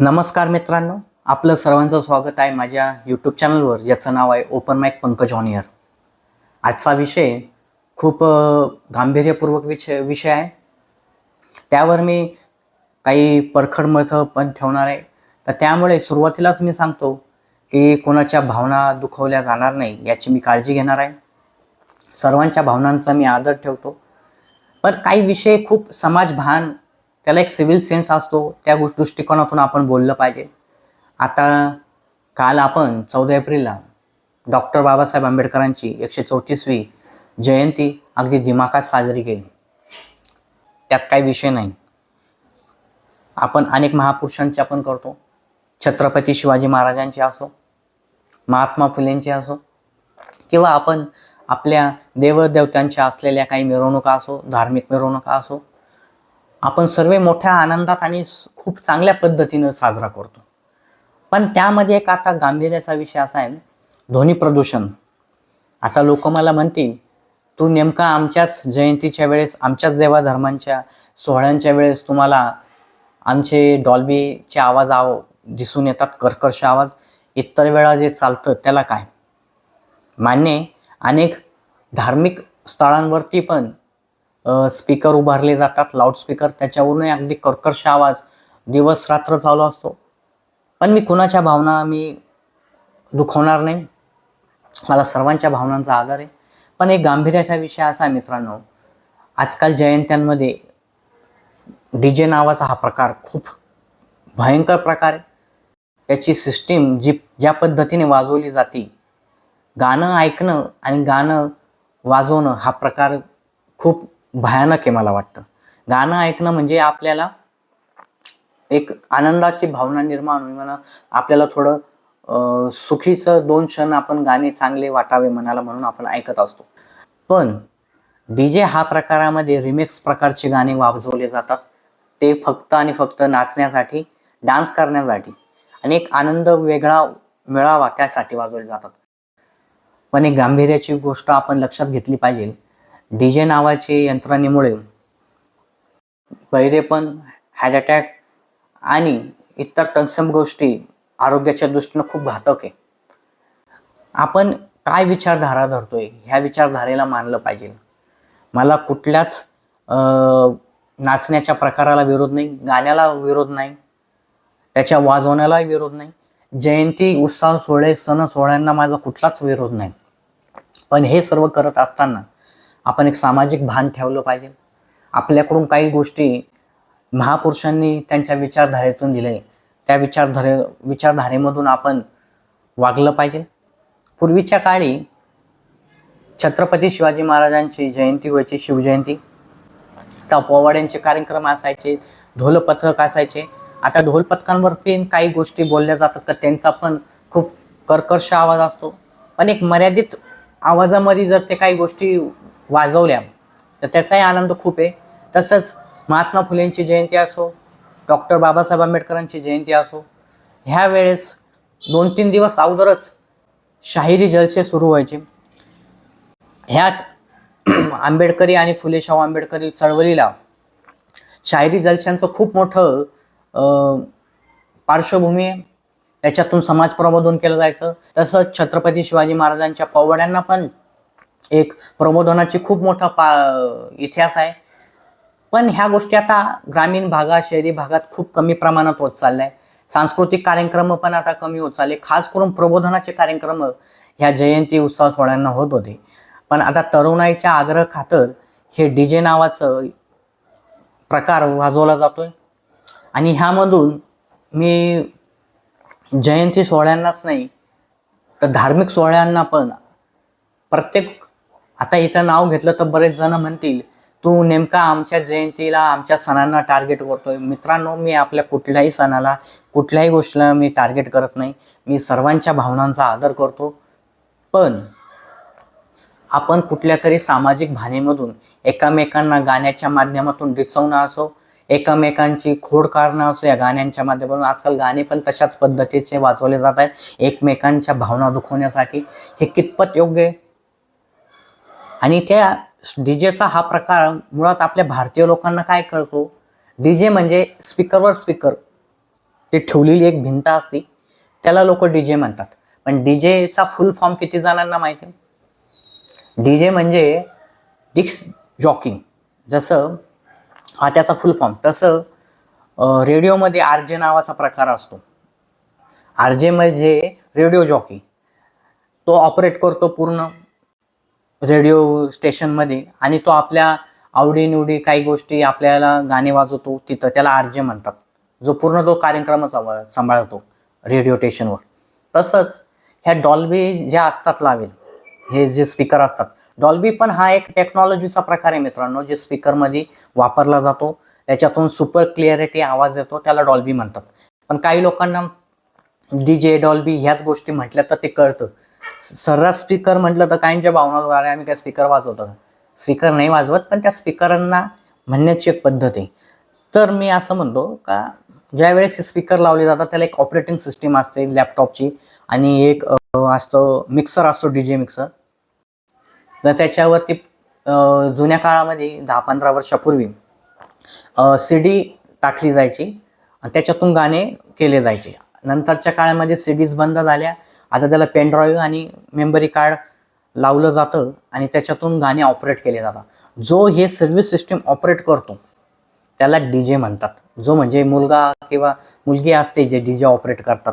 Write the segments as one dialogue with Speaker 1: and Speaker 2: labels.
Speaker 1: नमस्कार मित्रांनो आपलं सर्वांचं स्वागत आहे माझ्या यूट्यूब चॅनलवर ज्याचं नाव आहे ओपन माईक पंकज ऑनियर आजचा विषय खूप गांभीर्यपूर्वक विषय विषय आहे. त्यावर मी काही परखड मतं पण ठेवणार आहे. तर त्यामुळे सुरुवातीलाच मी सांगतो की कोणाच्या भावना दुखवल्या जाणार नाही याची मी काळजी घेणार आहे. सर्वांच्या भावनांचा मी आदर ठेवतो. पण काही विषय खूप समाजभान त्याला एक सिव्हिल सेन्स असतो त्या गोष्ट दृष्टिकोनातून आपण बोललं पाहिजे. आता काल आपण चौदा एप्रिलला डॉक्टर बाबासाहेब आंबेडकरांची एकशे चौतीसवी जयंती अगदी दिमाखात साजरी केली. त्यात काही विषय नाही. आपण अनेक महापुरुषांचे आपण करतो. छत्रपती शिवाजी महाराजांचे असो महात्मा फुलेंचे असो किंवा आपण आपल्या देवदेवतांच्या असलेल्या काही मिरवणुका असो धार्मिक मिरवणुका असो आपण सर्व मोठ्या आनंदात आणि खूप चांगल्या पद्धतीनं साजरा करतो. पण त्यामध्ये एक आता गांभीर्याचा विषय असा आहे ध्वनी प्रदूषण. आता लोक मला म्हणतील तू नेमका आमच्याच जयंतीच्या वेळेस आमच्याच देवाधर्मांच्या सोहळ्यांच्या वेळेस तुम्हाला आमचे डॉल्बीचे आवाज आव दिसून येतात कर्कश आवाज. इतर वेळा जे चालतं त्याला काय? मान्य अनेक धार्मिक स्थळांवरती पण स्पीकर उभारले जातात लाऊडस्पीकर त्याच्यावरूनही अगदी कर्कश आवाज दिवस रात्र चालू असतो. पण मी कुणाच्या भावना मी दुखवणार नाही. मला सर्वांच्या भावनांचा आदर आहे. पण एक गांभीर्याचा विषय असा मित्रांनो आजकाल जयंत्यांमध्ये डी जे नावाचा हा प्रकार खूप भयंकर प्रकार आहे. त्याची सिस्टीम जी ज्या पद्धतीने वाजवली जाते गाणं ऐकणं आणि गाणं वाजवणं हा प्रकार खूप भयानक आहे मला वाटतं. गाणं ऐकणं म्हणजे आपल्याला एक आनंदाची भावना निर्माण होईल म्हणा आपल्याला थोडं सुखीचं दोन क्षण आपण गाणे चांगले वाटावे मनाला म्हणून आपण ऐकत असतो. पण डी जे हा प्रकारामध्ये रिमिक्स प्रकारचे गाणे वाजवले जातात. ते फक्त आणि फक्त नाचण्यासाठी डान्स करण्यासाठी आणि एक आनंद वेगळा मिळावा त्यासाठी वाजवले जातात. पण एक गांभीर्याची गोष्ट आपण लक्षात घेतली पाहिजे डी जे नावाचे यंत्रणेमुळे बहिरेपण हॅड अटॅक आणि इतर तत्सम गोष्टी आरोग्याच्या दृष्टीनं खूप घातक आहे. आपण काय विचारधारा धरतोय? ह्या विचारधारेला मानलं पाहिजे. मला कुठल्याच नाचण्याच्या प्रकाराला विरोध नाही गाण्याला विरोध नाही त्याच्या वाजवण्यालाही विरोध नाही. जयंती उत्साह सोहळे सण सोहळ्यांना माझा कुठलाच विरोध नाही. पण हे सर्व करत असताना आपण एक सामाजिक भान ठेवलं पाहिजे. आपल्याकडून काही गोष्टी महापुरुषांनी त्यांच्या विचारधारेतून दिले त्या विचारधारे विचारधारेमधून आपण वागलं पाहिजे. पूर्वीच्या काळी छत्रपती शिवाजी महाराजांची जयंती व्हायची शिवजयंती. त्या पोवाड्यांचे कार्यक्रम असायचे ढोलपथक असायचे. आता ढोलपथकांवरती काही गोष्टी बोलल्या जातात तर त्यांचा पण खूप कर्कश आवाज असतो. पण एक मर्यादित आवाजामध्ये जर ते काही गोष्टी वाजवल्या. तर त्याचाही आनंद खूप आहे. तसंच महात्मा फुलेंची जयंती असो डॉक्टर बाबासाहेब आंबेडकरांची जयंती असो ह्या वेळेस दोन तीन दिवस अगोदरच शाहिरी जलसे सुरू व्हायचे. ह्यात आंबेडकरी आणि फुले शाहू आंबेडकरी चळवळीला शाहिरी जलशांचं खूप मोठं पार्श्वभूमी आहे. त्याच्यातून समाज प्रबोधन केलं जायचं. तसंच छत्रपती शिवाजी महाराजांच्या पोवाड्यांना पण एक प्रबोधनाची खूप मोठा पा इतिहास आहे. पण ह्या गोष्टी आता ग्रामीण भागात शहरी भागात खूप कमी प्रमाणात होत चालल्या आहे सांस्कृतिक कार्यक्रम पण आता कमी होत चालले. खास करून प्रबोधनाचे कार्यक्रम ह्या जयंती उत्सव सोहळ्यांना होत होते. पण आता तरुणाईच्या आग्रह खातर हे डी जे नावाचं प्रकार वाजवला जातोय. आणि ह्यामधून मी जयंती सोहळ्यांनाच नाही तर धार्मिक सोहळ्यांना पण प्रत्येक आता इथं नाव घेतलं तर बरेच जण म्हणतील तू नेमका आमच्या जयंतीला आमच्या सणांना टार्गेट करतोय. मित्रांनो मी आपल्या कुठल्याही सणाला कुठल्याही गोष्टीला मी टार्गेट करत नाही. मी सर्वांच्या भावनांचा आदर करतो. पण आपण कुठल्या तरी सामाजिक भानेमधून एकामेकांना गाण्याच्या माध्यमातून रिचवणं असो एकमेकांची खोड काढणं असो या गाण्यांच्या माध्यमातून आजकाल गाणे पण तशाच पद्धतीचे वाचवले जात आहेत एकमेकांच्या भावना दुखवण्यासाठी. हे कितपत योग्य आहे? आणि त्या डीजेचा हा प्रकार मुळात आपल्या भारतीय लोकांना काय कळतो? डीजे म्हणजे स्पीकरवर स्पीकर. ती ठेवलेली एक भिंत असते. त्याला लोक डी जे म्हणतात. पण डी जेचा फुल फॉर्म किती जणांना माहिती डी जे म्हणजे डिक्स जॉकिंग. जसं हा त्याचा फुल फॉर्म. तसं रेडिओमध्ये आर जे नावाचा प्रकार असतो. आर जे म्हणजे रेडिओ जॉकी. तो ऑपरेट करतो पूर्ण. रेडिओ स्टेशनमध्ये आणि तो आपल्या आवडीनिवडी काही गोष्टी आपल्याला गाणे वाजवतो तिथं त्याला आर जे म्हणतात. जो पूर्ण तो कार्यक्रम सांभाळ सांभाळतो रेडिओ स्टेशनवर. तसंच ह्या डॉल्बी ज्या असतात लावेल हे जे स्पीकर असतात डॉल्बी पण हा एक टेक्नॉलॉजीचा प्रकार आहे मित्रांनो जे स्पीकरमध्ये वापरला जातो. त्याच्यातून सुपर क्लिअरिटी आवाज येतो त्याला डॉल्बी म्हणतात. पण काही लोकांना डी जे डॉल्बी ह्याच गोष्टी म्हटल्या तर ते कळतं. सर्रास स्पीकर म्हटलं तर काहींच्या भावना आम्ही काय स्पीकर वाजवतो स्पीकर नाही वाजवत पण त्या स्पीकरांना म्हणण्याची एक पद्धत आहे. तर मी असं म्हणतो का ज्यावेळेस स्पीकर लावले जातात त्याला एक ऑपरेटिंग सिस्टीम असते लॅपटॉपची आणि एक असतो मिक्सर असतो डी जे मिक्सर तर त्याच्यावरती जुन्या काळामध्ये दहा पंधरा वर्षापूर्वी सी डी टाकली जायची. आणि त्याच्यातून गाणे केले जायचे. नंतरच्या काळामध्ये सी डीज बंद झाल्या. आता त्याला पेनड्राईव्ह आणि मेमरी कार्ड लावलं जातं आणि त्याच्यातून गाणे ऑपरेट केले जातात. जो हे सर्व्हिस सिस्टीम ऑपरेट करतो त्याला डी जे म्हणतात. जो म्हणजे मुलगा किंवा मुलगी असते जे डी जे ऑपरेट करतात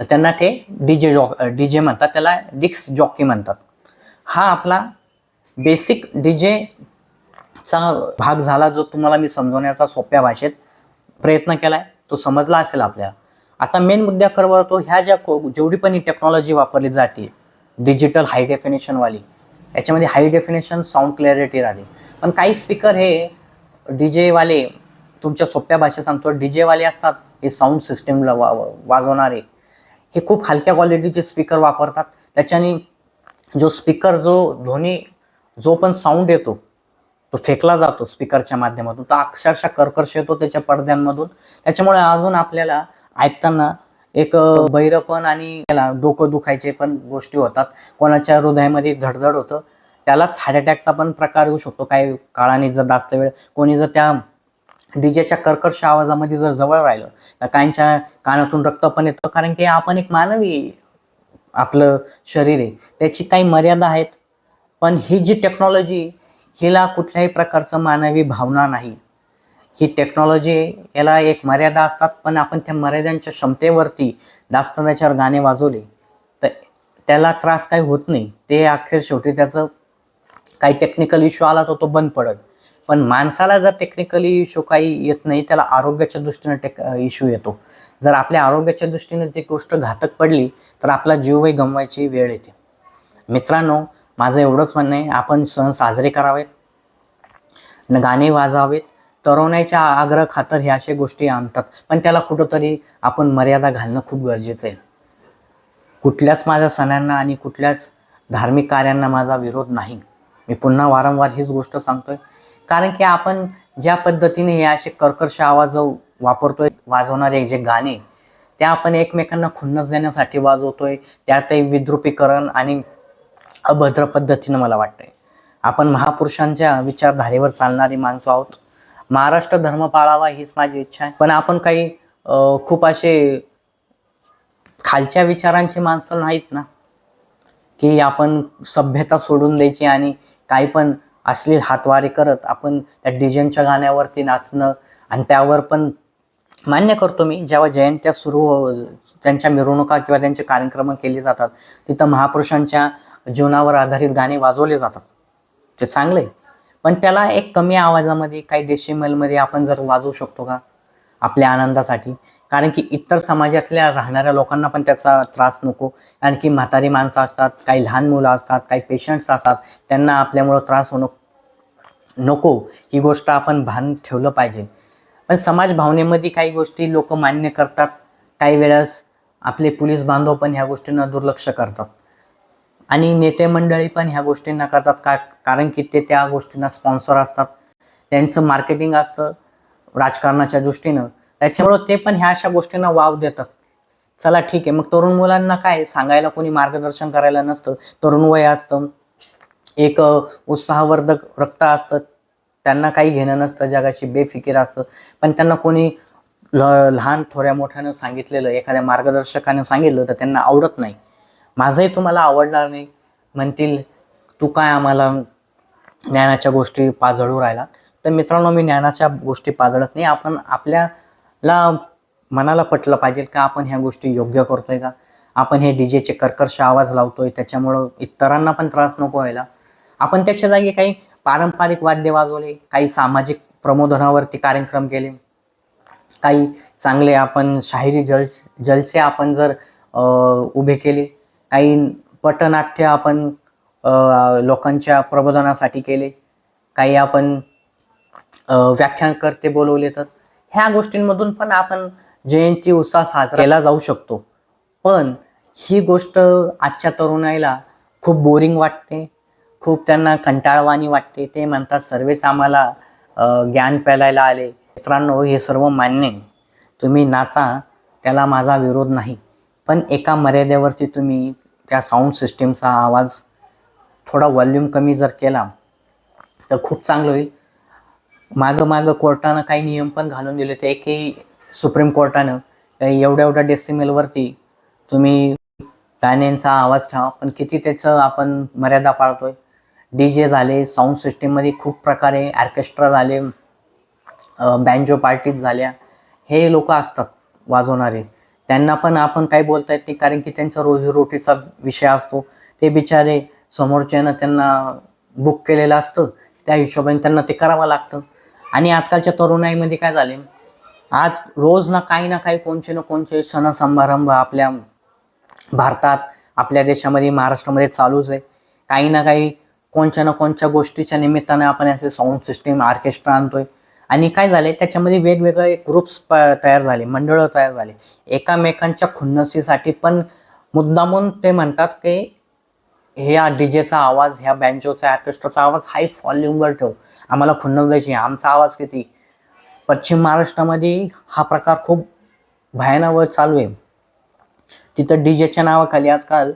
Speaker 1: तर त्यांना ते डी जे जॉ डी जे म्हणतात. त्याला डिक्स जॉकी म्हणतात. हा आपला बेसिक डी चा भाग झाला जो तुम्हाला मी समजवण्याचा सोप्या भाषेत प्रयत्न केला आहे तो समजला असेल आपल्याला. आता मेन मुद्द्याकडे वळतो ह्या ज्या को- जेवढी पण ही टेक्नॉलॉजी वापरली जाते डिजिटल हाय डेफिनेशनवाली याच्यामध्ये हाय डेफिनेशन साऊंड क्लॅरिटी राहते. पण काही स्पीकर हे डी जेवाले तुमच्या सोप्या भाषेत सांगतो डी जेवाले असतात हे साऊंड सिस्टीमला वा वाजवणारे. हे खूप हलक्या क्वालिटीचे स्पीकर वापरतात. त्याच्याने जो स्पीकर जो ध्वनी जो पण साऊंड येतो तो फेकला जातो स्पीकरच्या माध्यमातून. तो अक्षरशः कर्कश येतो त्याच्या पडद्यांमधून. त्याच्यामुळे अजून आपल्याला ऐकताना एक बहिरपण आणि त्याला डोकं दुखायचे पण गोष्टी होतात. कोणाच्या हृदयामध्ये धडधड होतं त्यालाच हार्ट अटॅकचा पण प्रकार येऊ शकतो. काही काळाने जर जास्त वेळ कोणी जर त्या डीजेच्या कर्कश आवाजामध्ये जर जवळ राहिलं तर काहींच्या कानातून रक्त पण येतं. कारण की आपण एक मानवी आपलं शरीर आहे. त्याची काही मर्यादा आहेत. पण ही जी टेक्नॉलॉजी हिला कुठल्याही प्रकारचं मानवी भावना नाही. ही टेक्नॉलॉजी याला एक मर्यादा असतात पण आपण त्या मर्यादांच्या क्षमतेवरती जास्त त्याच्यावर गाणे वाजवले तर त्याला त्रास काही होत नाही. ते अखेर शेवटी त्याचं काही टेक्निकल इश्यू आला तर तो बंद पडत पण माणसाला जर टेक्निकली इश्यू काही येत नाही त्याला आरोग्याच्या दृष्टीनं टेक इश्यू येतो. जर आपल्या आरोग्याच्या दृष्टीनं ती गोष्ट घातक पडली तर आपला जीवही गमवायची वेळ येते. मित्रांनो माझं एवढंच म्हणणं आहे. आपण सण साजरे करावेत. न गाणे वाजावेत. तरवण्याच्या आग्रह खातर ह्या अशा गोष्टी आणतात. पण त्याला कुठंतरी आपण मर्यादा घालणं खूप गरजेचं आहे. कुठल्याच माझ्या सणांना आणि कुठल्याच धार्मिक कार्यांना माझा विरोध नाही. मी पुन्हा वारंवार हीच गोष्ट सांगतोय. कारण की आपण ज्या पद्धतीने हे असे कर्कश आवाज वापरतोय वाजवणारे जे गाणे ते आपण एकमेकांना खुन्नस देण्यासाठी वाजवतोय. त्यातही विद्रुपीकरण आणि अभद्र पद्धतीनं मला वाटतंय. आपण महापुरुषांच्या विचारधारेवर चालणारी माणसं आहोत. महाराष्ट्र धर्म पाळावा हीच माझी इच्छा आहे. पण आपण काही खूप असे खालच्या विचारांची माणसं नाहीत ना. की आपण सभ्यता सोडून द्यायची आणि काही पण असली हातवारे करत आपण त्या डिजेनच्या गाण्यावरती नाचणं आणि त्यावर पण मान्य करतो मी जेव्हा जयंत्या सुरू हो- त्यांच्या मिरवणुका किंवा त्यांचे कार्यक्रम केले जातात तिथं महापुरुषांच्या जीवनावर आधारित गाणे वाजवले जातात. ते चांगलं आहे पण त्याला एक कमी आवाजामध्ये काही डेसिमलमध्ये आपण जर वाजवू शकतो का? आपल्या आनंदासाठी. कारण की इतर समाजातल्या राहणाऱ्या लोकांना पण त्याचा त्रास नको. कारण की म्हातारी माणसं असतात काही लहान मुलं असतात काही पेशंट्स असतात त्यांना आपल्यामुळं त्रास होणं नको. ही गोष्ट आपण भान ठेवलं पाहिजे. पण समाज भावनेमध्ये काही गोष्टी लोक मान्य करतात. काही वेळेस आपले पोलीस बांधव पण ह्या गोष्टींना दुर्लक्ष करतात. आणि नेते मंडळी पण ह्या गोष्टींना करतात का कारण की ते त्या गोष्टींना स्पॉन्सर असतात. त्यांचं मार्केटिंग असतं राजकारणाच्या दृष्टीनं. त्याच्यामुळं ते पण ह्या अशा गोष्टींना वाव देतात. चला ठीक आहे मग तरुण मुलांना काय सांगायला कोणी मार्गदर्शन करायला नसतं. तरुण वय असतं. एक उत्साहवर्धक रक्त असतं. त्यांना काही घेणं नसतं जगाशी बेफिकीर असतं. पण त्यांना कोणी ल लहान थोड्या मोठ्यानं सांगितलेलं एखाद्या मार्गदर्शकाने सांगितलं तर त्यांना आवडत नाही. माझंही तुम्हाला आवडणार नाही. म्हणतील तू काय आम्हाला ज्ञानाच्या गोष्टी पाजळू राहिला? तर मित्रांनो मी ज्ञानाच्या गोष्टी पाजळत नाही. आपण आपल्याला मनाला पटलं पाहिजे का आपण ह्या गोष्टी योग्य करतोय का? आपण हे डी जेचे कर्कर्ष आवाज लावतोय त्याच्यामुळं इतरांना पण त्रास नको व्हायला. आपण त्याच्या जागी काही पारंपरिक वाद्य वाजवले काही सामाजिक प्रमोदनावरती कार्यक्रम केले काही चांगले आपण शाहिरी जल जलसे आपण जर उभे केले काही पटनाट्य आपण लोकांच्या प्रबोधनासाठी केले. काही आपण व्याख्यानकर्ते बोलवले तर. ह्या गोष्टींमधून पण आपण जयंती उत्साह साजरा केला जाऊ शकतो. पण ही गोष्ट आजच्या तरुणाईला खूप बोरिंग वाटते. खूप त्यांना कंटाळवाणी वाटते. ते म्हणतात सर्वच आम्हाला ज्ञान पेलायला आले. मित्रांनो हे सर्व मान्य तुम्ही नाचा त्याला माझा विरोध नाही. पण एका मर्यादेवरती तुम्ही त्या साऊंड सिस्टीमचा आवाज थोडा वॉल्यूम कमी जर केला तर खूप चांगलं होईल. मागं मागं कोर्टानं काही नियम पण घालून दिले ते की सुप्रीम कोर्टानं एवढ्या एवढ्या डेसिमेलवरती तुम्ही गाण्यांचा आवाज ठेवा पण किती त्याचं आपण मर्यादा पाळतोय. डी जे झाले साऊंड सिस्टीममध्ये खूप प्रकारे ऑर्केस्ट्रा झाले बँजो पार्टीज झाल्या. हे लोक असतात वाजवणारे. त्यांना पण आपण काही बोलता येत नाही कारण की त्यांचा रोजीरोटीचा विषय असतो. ते बिचारे समोरच्यानं त्यांना बुक केलेलं असतं. त्या हिशोबाने त्यांना ते करावं लागतं. आणि आजकालच्या तरुणाईमध्ये काय झाले आज रोज ना काही ना काही कोणचे ना कोणचे सण समारंभ आपल्या भारतात आपल्या देशामध्ये महाराष्ट्रामध्ये चालूच आहे. काही ना काही कोणत्या ना कोणत्या गोष्टीच्या निमित्ताने आपण असे साऊंड सिस्टीम ऑर्केस्ट्रा आणतोय. आणि काय झाले त्याच्यामध्ये वेगवेगळे ग्रुप्स तयार झाले मंडळं तयार झाले. एकामेकांच्या खुन्नसीसाठी पण मुद्दामून ते म्हणतात की ह्या डीजेचा आवाज ह्या बँजोचा ऑर्केस्ट्राचा आवाज हाय व्हॉल्यूमवर ठेव. आम्हाला खुन्नस द्यायची आमचा आवाज किती? पश्चिम महाराष्ट्रामध्ये हा प्रकार खूप भयानक चालू आहे. तिथं डीजेच्या नावाखाली आजकाल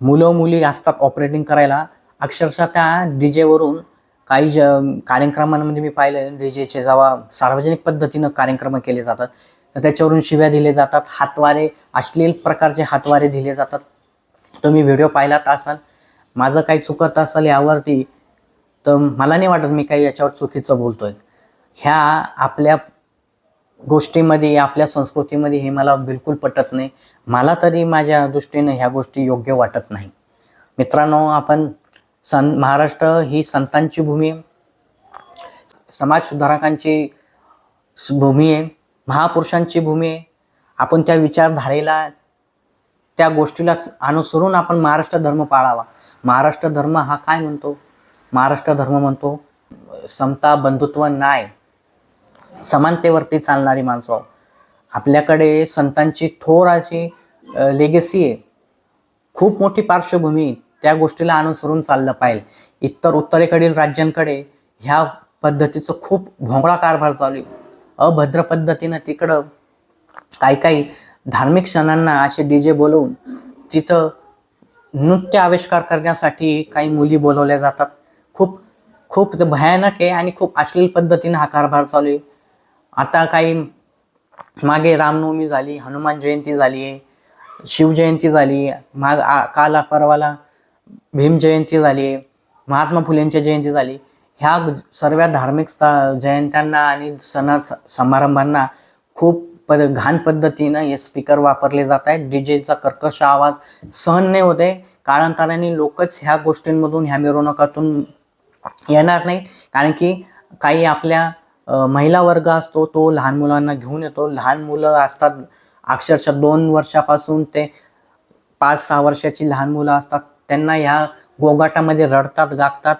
Speaker 1: मुलं मुली असतात ऑपरेटिंग करायला. अक्षरशः त्या डीजेवरून काही ज कार्यक्रमांमध्ये म्हणजे मी पाहिलं डीजेचे जेव्हा सार्वजनिक पद्धतीनं कार्यक्रम केले जातात तर त्याच्यावरून शिव्या दिले जातात हातवारे अश्लील प्रकारचे हातवारे दिले जातात. तुम्ही व्हिडिओ पाहिलात असाल माझं काही चुकत असेल यावरती तर मला नाही वाटत मी काही याच्यावर चुकीचं बोलतोय. ह्या आपल्या गोष्टीमध्ये आपल्या संस्कृतीमध्ये हे मला बिलकुल पटत नाही. मला तरी माझ्या दृष्टीने ह्या गोष्टी योग्य वाटत नाही. मित्रांनो आपण सं महाराष्ट्र ही संतांची भूमी आहे. समाज सुधारकांची भूमी आहे. महापुरुषांची भूमी आहे. आपण त्या विचारधारेला त्या गोष्टीलाच अनुसरून आपण महाराष्ट्र धर्म पाळावा. महाराष्ट्र धर्म हा काय म्हणतो? महाराष्ट्र धर्म म्हणतो समता बंधुत्व न्याय. समानतेवरती चालणारी माणसं आहोत. आपल्याकडे संतांची थोर अशी लेगेसी आहे. खूप मोठी पार्श्वभूमी आहे. त्या गोष्टीला अनुसरून चाललं पाहिजे इतर उत्तरेकडील राज्यांकडे ह्या पद्धतीचं खूप भोंगळा कारभार चालू आहे. अभद्र पद्धतीनं तिकडं काही काही धार्मिक सणांना असे डी जे बोलवून तिथं नृत्य आविष्कार करण्यासाठी काही मुली बोलवल्या जातात. खूप खूप भयानक आहे आणि खूप अश्लील पद्धतीनं हा कारभार चालू आहे. आता काही मागे रामनवमी झाली हनुमान जयंती झाली आहे शिवजयंती झाली माग आ- काल परवाला भीम जयंती झाली महात्मा फुलेंची जयंती झाली. ह्या सर्व धार्मिक स्था- जयंत्यांना आणि सणा समारंभांना खूप पद घाण पद्धतीनं हे स्पीकर वापरले जात आहेत. डीजेचा कर्कश आवाज सहन नाही होते काळांतराने लोकच ह्या गोष्टींमधून ह्या मिरवणुकातून येणार नाही कारण की काही आपल्या महिला वर्ग असतो तो लहान मुलांना घेऊन येतो. लहान मुलं असतात अक्षरशः दोन वर्षापासून ते पाच सहा वर्षाची लहान मुलं असतात. त्यांना ह्या गोगाटामध्ये रडतात गागतात.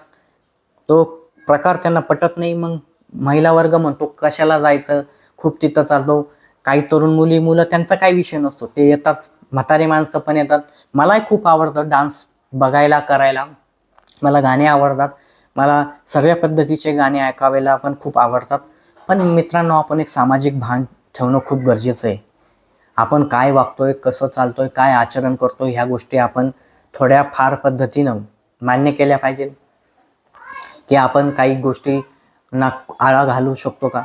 Speaker 1: तो प्रकार त्यांना पटत नाही. मग महिला वर्ग म्हणतो कशाला जायचं? खूप तिथं चालतो. काही तरुण मुली मुलं त्यांचा काही विषय नसतो. ते येतात म्हातारे माणसं पण येतात. मलाही खूप आवडतं डान्स बघायला करायला. मला गाणे आवडतात. मला सगळ्या पद्धतीचे गाणे ऐकावेला पण खूप आवडतात. पण मित्रांनो आपण एक सामाजिक भान ठेवणं खूप गरजेचं आहे. आपण काय वागतोय कसं चालतोय काय आचरण करतोय ह्या गोष्टी आपण थोड्या फार पद्धतीनं मान्य केल्या पाहिजे. की आपण काही गोष्टी ना आळा घालू शकतो का?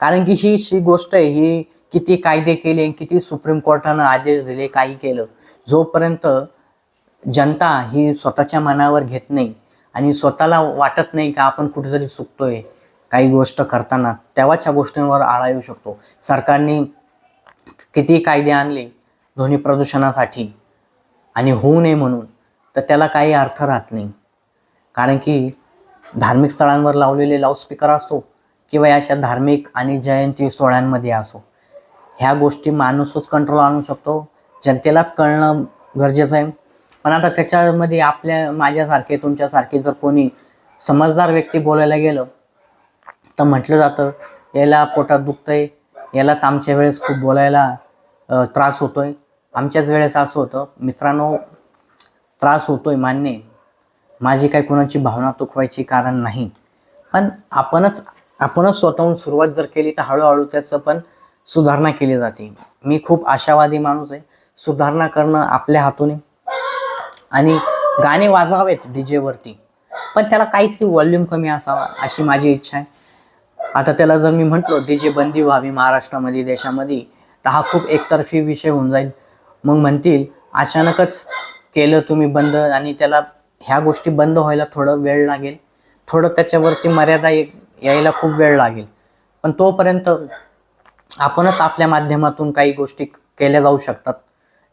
Speaker 1: कारण की ही ही गोष्ट आहे ही किती कायदे केले किती सुप्रीम कोर्टानं आदेश दिले काही केलं. जोपर्यंत जनता ही स्वतःच्या मनावर घेत नाही आणि स्वतःला वाटत नाही का आपण कुठेतरी चुकतोय काही गोष्ट करताना तेव्हाच ह्या गोष्टींवर आळा येऊ शकतो. सरकारने किती कायदे आणले ध्वनी प्रदूषणासाठी? आणि होऊ नये म्हणून तर त्याला काही अर्थ राहत नाही. कारण की धार्मिक स्थळांवर लावलेले लाऊडस्पीकर असो किंवा अशा धार्मिक आणि जयंती सोहळ्यांमध्ये असो ह्या गोष्टी माणूसच कंट्रोल आणू शकतो. जनतेलाच कळणं गरजेचं आहे. पण आता त्याच्यामध्ये आपल्या माझ्यासारखे तुमच्यासारखे जर कोणी समजदार व्यक्ती बोलायला गेलं तर म्हटलं जातं याला पोटात दुखतंय यालाच आमच्या वेळेस खूप बोलायला त्रास त्रास होतोय. आमच्याच वेळेस असं होतं मित्रांनो त्रास होतोय मान्य माझी काही कोणाची भावना दुखवायची कारण नाही. पण आपणच आपणच स्वतःहून सुरुवात जर केली तर हळूहळू त्याचं पण सुधारणा केली जाते. मी खूप आशावादी माणूस आहे. सुधारणा करणं आपल्या हातून आणि गाणे वाजवावेत डी जेवरती पण त्याला काहीतरी व्हॉल्यूम कमी असावा अशी माझी इच्छा आहे. आता त्याला जर मी म्हटलो डी जे बंदी व्हावी महाराष्ट्रामध्ये देशामध्ये तर हा खूप एकतर्फी विषय होऊन जाईल. मग म्हणतील अचानकच केलं तुम्ही बंद आणि त्याला ह्या गोष्टी बंद व्हायला थोडं वेळ लागेल. थोडं त्याच्यावरती मर्यादा एक यायला खूप वेळ लागेल. पण तोपर्यंत आपणच आपल्या माध्यमातून काही गोष्टी केल्या जाऊ शकतात.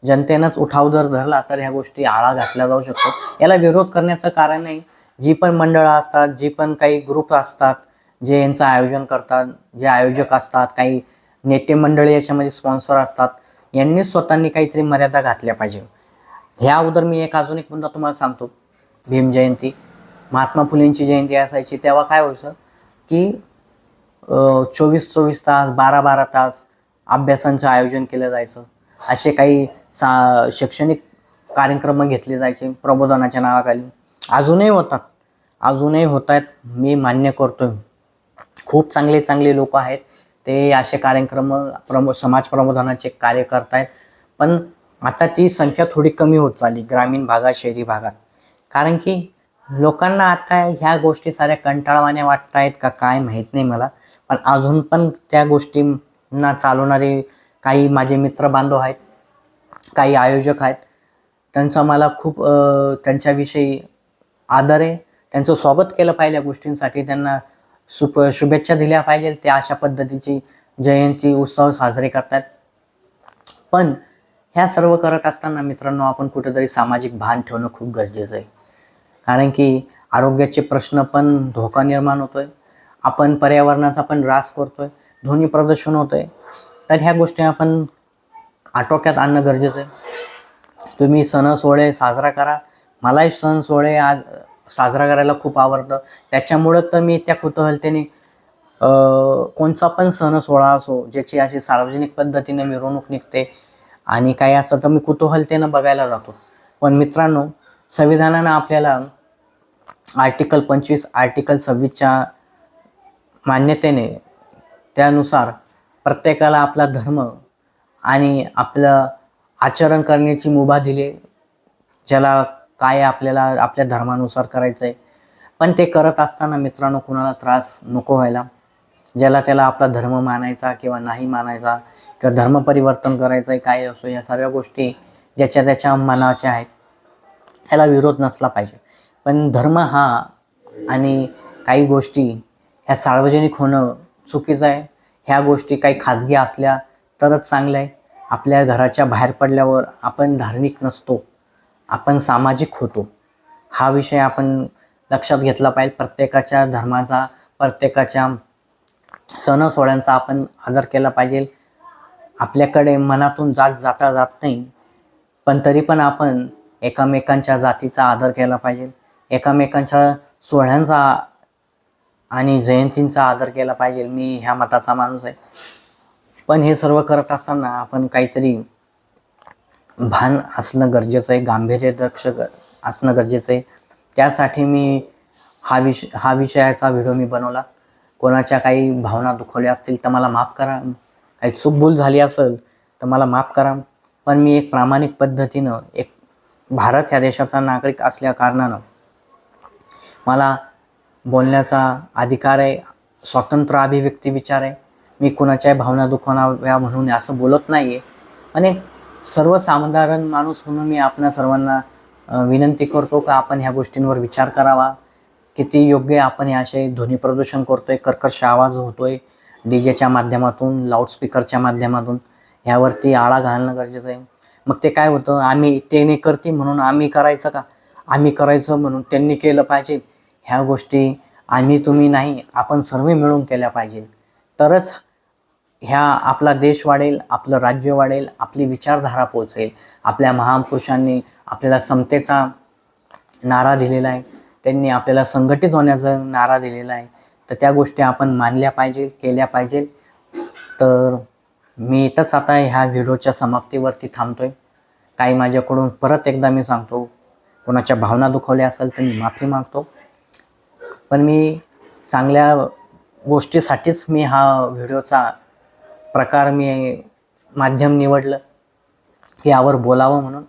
Speaker 1: जनतेनंच उठाव जर धरला तर ह्या गोष्टी आळा घातल्या जाऊ शकतो याला विरोध करण्याचं कारण नाही. जी पण मंडळं असतात जी पण काही ग्रुप असतात जे यांचं आयोजन करतात जे आयोजक असतात काही नेते मंडळी याच्यामध्ये स्पॉन्सर असतात यांनी स्वतःनी काहीतरी मर्यादा घातल्या पाहिजे. ह्या अगोदर मी एक अजून एक मुद्दा तुम्हाला सांगतो. भीम जयंती महात्मा फुलेंची जयंती असायची तेव्हा काय व्हायचं की चोवीस चोवीस तास बारा बारा तास अभ्यासांचं आयोजन केलं जायचं. असे काही सा शैक्षणिक कार्यक्रम घेतले जायचे प्रबोधनाच्या नावाखाली. अजूनही होतात. अजूनही होत आहेत मी मान्य करतोय. खूप चांगले चांगले लोक आहेत. ते असे कार्यक्रम प्रमो समाज प्रबोधनाचे कार्य करतायत. पण आता ती संख्या थोडी कमी होत चालली ग्रामीण भागात शहरी भागात. कारण की लोकांना आता ह्या गोष्टी साऱ्या कंटाळवाण्या वाटत आहेत का काय माहीत नाही मला. पण अजून पण त्या गोष्टींना चालवणारे काही माझे मित्र बांधव आहेत काही आयोजक आहेत. त्यांचा मला खूप त्यांच्याविषयी आदर आहे. त्यांचं स्वागत केलं पाहिजे या गोष्टींसाठी. त्यांना सुप शुभेच्छा दिल्या पाहिजे ते अशा पद्धतीची जयंती उत्सव साजरे करतात. पण ह्या सर्व करत असताना मित्रांनो आपण कुठेतरी सामाजिक भान ठेवणं खूप गरजेचं आहे. कारण की आरोग्याचे प्रश्न पण धोका निर्माण होतोय. आपण पर्यावरणाचा पण ऱ्हास करतोय. ध्वनी प्रदूषण होतंय. तर ह्या गोष्टी आपण आटोक्यात आणणं गरजेचं आहे. तुम्ही सण सोहळे साजरा करा. मलाही सण सोहळे आज साजरा करायला खूप आवडतं. त्याच्यामुळं तर मी त्या कुतूहलतेने कोणचा पण सण सोहळा असो ज्याची अशी सार्वजनिक पद्धतीने मिरवणूक निघते आणि काही असतं तर मी कुतूहलतेनं बघायला जातो. पण मित्रांनो संविधानानं आपल्याला आर्टिकल पंचवीस आर्टिकल सव्वीसच्या मान्यतेने त्यानुसार प्रत्येकाला आपला धर्म आणि आपलं आचरण करण्याची मुभा दिली ज्याला काय आपल्याला आपल्या धर्मानुसार करायचं आहे पण ते करत असताना मित्रांनो कुणाला त्रास नको व्हायला. ज्याला त्याला आपला धर्म मानायचा किंवा नाही मानायचा किंवा धर्म परिवर्तन करायचं आहे काय असो या सर्व गोष्टी ज्याच्या त्याच्या मनाच्या आहेत. ह्याला विरोध नसला पाहिजे. पण धर्म हा आणि काही गोष्टी ह्या सार्वजनिक होणं चुकीचं आहे. ह्या गोष्टी काही खाजगी असल्या तरच चांगलं आहे. आपल्या घराच्या बाहेर पडल्यावर आपण धार्मिक नसतो. आपण सामाजिक होतो. हा विषय आपण लक्षात घेतला पाहिजे. प्रत्येकाच्या धर्माचा प्रत्येकाच्या सण सोहळ्यांचा आपण आदर केला पाहिजे. आपल्याकडे मनातून जात जाता जात नाही पण तरी पण आपण एकामेकांच्या जातीचा आदर केला पाहिजे. एकामेकांच्या सोहळ्यांचा आणि जयंतींचा आदर केला पाहिजे. मी ह्या मताचा माणूस आहे. पण हे सर्व करत असताना आपण काहीतरी भान असणं गरजेचं आहे गांभीर्य दक्ष असणं गरजेचं आहे. त्यासाठी मी हा विष हा विषयाचा व्हिडिओ मी बनवला. कोणाच्या काही भावना दुखवल्या असतील तर मला माफ करा. काही चूकभूल झाली असेल तर मला माफ करा. पण मी एक प्रामाणिक पद्धतीनं एक भारत ह्या देशाचा नागरिक असल्या कारणानं मला बोलण्याचा अधिकार आहे स्वतंत्र अभिव्यक्ती विचार आहे. मी कुणाच्याही भावना दुखवणाव्या म्हणून असं बोलत नाही आहे पण एक सर्वसाधारण माणूस म्हणून मी आपणा सर्वांना विनंती करतो का आपण ह्या गोष्टींवर विचार करावा. किती योग्य आपण हे असे ध्वनी प्रदूषण करतोय कर्कश आवाज होतोय डीजेच्या माध्यमातून लाऊडस्पीकरच्या माध्यमातून ह्यावरती आळा घालणं गरजेचं आहे. मग ते काय होतं आम्ही ते करते म्हणून आम्ही करायचं का? आम्ही करायचं म्हणून त्यांनी केलं पाहिजे. ह्या गोष्टी आम्ही तुम्ही नाही आपण सर्व मिळून केल्या पाहिजे. तरच ह्या आपला देश वाढेल आपलं राज्य वाढेल आपली विचारधारा पोचेल आपल्या महापुरुषांनी आपल्याला समतेचा नारा दिलेला आहे. त्यांनी आपल्याला संघटित होण्याचा नारा दिलेला आहे. तर त्या गोष्टी आपण मानल्या पाहिजे केल्या पाहिजे. तर मी इथंच आता ह्या व्हिडिओच्या समाप्तीवरती थांबतो आहे काही माझ्याकडून परत एकदा मी सांगतो कोणाच्या भावना दुखवल्या असेल तर मी माफी मागतो. पण मी चांगल्या गोष्टीसाठीच मी हा व्हिडिओचा प्रकार मी माध्यम निवडलं यावर बोलावं म्हणून.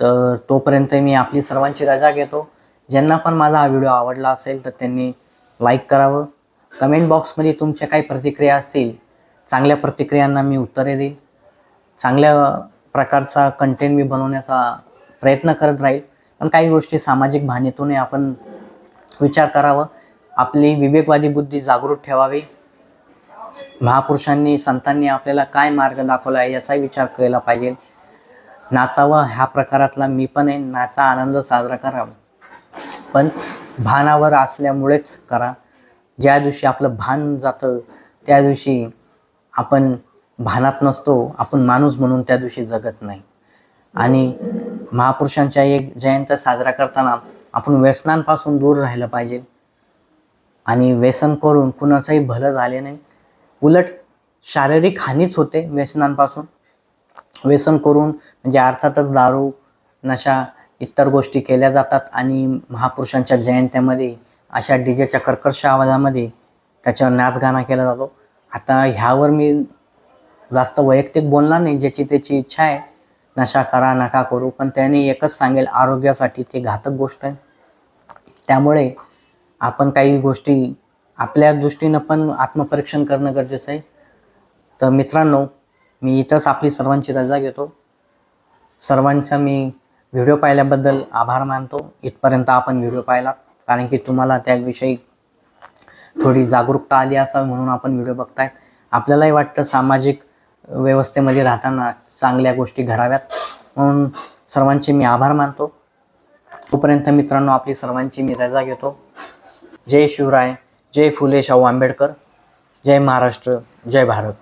Speaker 1: तर तोपर्यंत मी आपली सर्वांची रजा घेतो. ज्यांना पण माझा हा व्हिडिओ आवडला असेल तर त्यांनी लाईक करावं. कमेंट बॉक्समध्ये तुमच्या काही प्रतिक्रिया असतील चांगल्या प्रतिक्रियांना मी उत्तरे देईल चांगल्या प्रकारचा कंटेंट मी बनवण्याचा प्रयत्न करत राहील. पण काही गोष्टी सामाजिक भानेतूनही आपण विचार करावं. आपली विवेकवादी बुद्धी जागृत ठेवावी. महापुरुषांनी संतांनी आपल्याला काय मार्ग दाखवला आहे याचाही विचार केला पाहिजे. नाचावा ह्या प्रकारातला मी पण आहे. नाचा आनंद साजरा करावा पण भानावर असल्यामुळेच करा. ज्या दिवशी आपलं भान जातं त्या दिवशी आपण भानात नसतो आपण माणूस म्हणून त्या दिवशी जगत नाही. आणि महापुरुषांच्या एक जयंत साजरा करताना आपण व्यसनांपासून दूर राहिलं पाहिजे. आणि व्यसन करून कुणाचंही भलं झाले नाही. उलट शारीरिक हानीच होते व्यसनांपासून. व्यसन करून म्हणजे अर्थातच दारू नशा इतर गोष्टी केल्या जातात आणि महापुरुषांच्या जयंत्यामध्ये अशा डीजेच्या कर्कश आवाजामध्ये त्याच्यावर नाचगाणा केला जातो. आता ह्यावर मी जास्त वैयक्तिक बोलणार नाही ज्याची त्याची इच्छा आहे नशा करा नका करू पण त्याने एकच सांगेल आरोग्यासाठी ती घातक गोष्ट आहे. त्यामुळे आपण काही गोष्टी आपल्या दृष्टीनं पण आत्मपरीक्षण करणं गरजेचं आहे. तर मित्रांनो मी इथंच आपली सर्वांची रजा घेतो. सर्वांचा मी व्हिडिओ पाहिल्याबद्दल आभार मानतो. इथपर्यंत आपण व्हिडिओ पाहिला. कारण की तुम्हाला त्याविषयी थोडी जागरूकता आली असावी म्हणून आपण व्हिडिओ बघतायत. आपल्यालाही वाटतं सामाजिक व्यवस्थेमध्ये राहताना चांगल्या गोष्टी घडाव्यात. म्हणून सर्वांचे मी आभार मानतो. तोपर्यंत मित्रांनो आपली सर्वांची मी रजा घेतो. जय शिवराय. जय फुले शाहू आंबेडकर जय महाराष्ट्र जय भारत.